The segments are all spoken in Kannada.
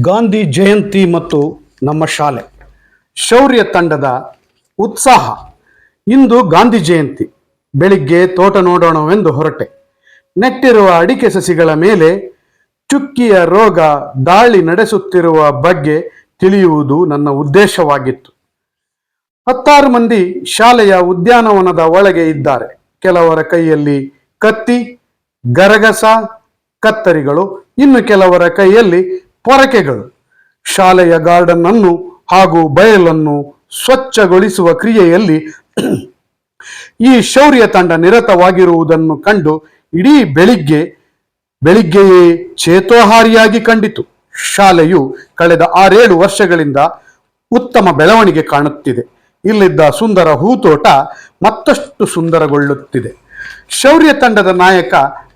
ಗಾಂಧಿ ಜಯಂತಿ ಮತ್ತು ನಮ್ಮ ಶಾಲೆ. ಶೌರ್ಯ ತಂಡದ ಉತ್ಸಾಹ. ಇಂದು ಗಾಂಧಿ ಜಯಂತಿ. ಬೆಳಿಗ್ಗೆ ತೋಟ ನೋಡೋಣವೆಂದು ಹೊರಟೆ. ನೆಟ್ಟಿರುವ ಅಡಿಕೆ ಸಸಿಗಳ ಮೇಲೆ ಚುಕ್ಕಿಯ ರೋಗ ದಾಳಿ ನಡೆಸುತ್ತಿರುವ ಬಗ್ಗೆ ತಿಳಿಯುವುದು ನನ್ನ ಉದ್ದೇಶವಾಗಿತ್ತು. ಹತ್ತಾರು ಮಂದಿ ಶಾಲೆಯ ಉದ್ಯಾನವನದ ಒಳಗೆ ಇದ್ದಾರೆ. ಕೆಲವರ ಕೈಯಲ್ಲಿ ಕತ್ತಿ, ಗರಗಸ, ಕತ್ತರಿಗಳು, ಇನ್ನು ಕೆಲವರ ಕೈಯಲ್ಲಿ ಪೊರಕೆಗಳು. ಶಾಲೆಯ ಗಾರ್ಡನ್ ಅನ್ನು ಹಾಗೂ ಬಯಲನ್ನು ಸ್ವಚ್ಛಗೊಳಿಸುವ ಕ್ರಿಯೆಯಲ್ಲಿ ಈ ಶೌರ್ಯ ತಂಡ ನಿರತವಾಗಿರುವುದನ್ನು ಕಂಡು ಇಡೀ ಬೆಳಿಗ್ಗೆ, ಬೆಳಿಗ್ಗೆಯೇ ಚೇತೋಹಾರಿಯಾಗಿ ಕಂಡಿತು. ಶಾಲೆಯು ಕಳೆದ ಆರೇಳು ವರ್ಷಗಳಿಂದ ಉತ್ತಮ ಬೆಳವಣಿಗೆ ಕಾಣುತ್ತಿದೆ. ಇಲ್ಲಿದ್ದ ಸುಂದರ ಹೂತೋಟ ಮತ್ತಷ್ಟು ಸುಂದರಗೊಳ್ಳುತ್ತಿದೆ. ಶೌರ್ಯ ತಂಡದ ನಾಯಕ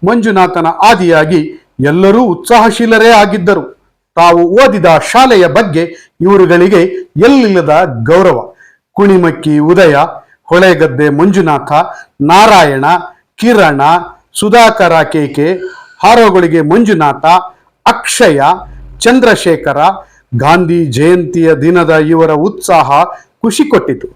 ಮಂಜುನಾಥನ ಆದಿಯಾಗಿ ಎಲ್ಲರೂ ಉತ್ಸಾಹಶೀಲರೇ ಆಗಿದ್ದರು. ತಾವು ಓದಿದ ಶಾಲೆಯ ಬಗ್ಗೆ ಇವರುಗಳಿಗೆ ಎಲ್ಲಿಲ್ಲದ ಗೌರವ. ಕುಣಿಮಕ್ಕಿ ಉದಯ, ಹೊಳೆಗದ್ದೆ ಮಂಜುನಾಥ, ನಾರಾಯಣ, ಕಿರಣ, ಸುಧಾಕರ ಕೇಕೆ ಹಾರೋಗಳಿಗೆ ಮಂಜುನಾಥ, ಅಕ್ಷಯ, ಚಂದ್ರಶೇಖರ, ಗಾಂಧಿ ಜಯಂತಿಯ ದಿನದ ಇವರ ಉತ್ಸಾಹ ಖುಷಿ ಕೊಟ್ಟಿತು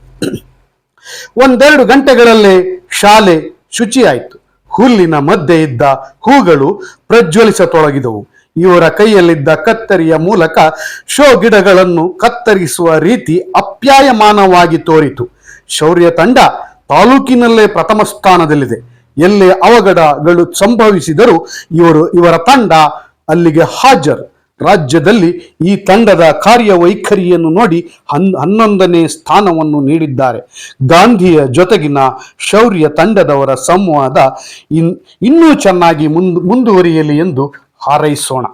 ಒಂದೆರಡು ಗಂಟೆಗಳಲ್ಲೇ ಶಾಲೆ ಶುಚಿಯಾಯಿತು. ಹುಲ್ಲಿನ ಮಧ್ಯೆ ಇದ್ದ ಹೂಗಳು ಪ್ರಜ್ವಲಿಸತೊಡಗಿದವು ಇವರ ಕೈಯಲ್ಲಿದ್ದ ಕತ್ತರಿಯ ಮೂಲಕ ಶೋ ಗಿಡಗಳನ್ನು ಕತ್ತರಿಸುವ ರೀತಿ ಅಪ್ಯಾಯಮಾನವಾಗಿ ತೋರಿತು. ಶೌರ್ಯ ತಂಡ ತಾಲೂಕಿನಲ್ಲೇ ಪ್ರಥಮ ಸ್ಥಾನದಲ್ಲಿದೆ. ಎಲ್ಲೇ ಅವಘಡಗಳು ಸಂಭವಿಸಿದರೂ ಇವರು, ಇವರ ತಂಡ ಅಲ್ಲಿಗೆ ಹಾಜರ್. ರಾಜ್ಯದಲ್ಲಿ ಈ ತಂಡದ ಕಾರ್ಯವೈಖರಿಯನ್ನು ನೋಡಿ ಹನ್, ಹನ್ನೊಂದನೇ ಸ್ಥಾನವನ್ನು ನೀಡಿದ್ದಾರೆ. ಗಾಂಧಿಯ ಜೊತೆಗಿನ ಶೌರ್ಯ ತಂಡದವರ ಸಂವಾದ ಇನ್, ಇನ್ನೂ ಚೆನ್ನಾಗಿ ಮುಂದು, ಮುಂದುವರಿಯಲಿ ಎಂದು ಹಾರೈಸೋಣ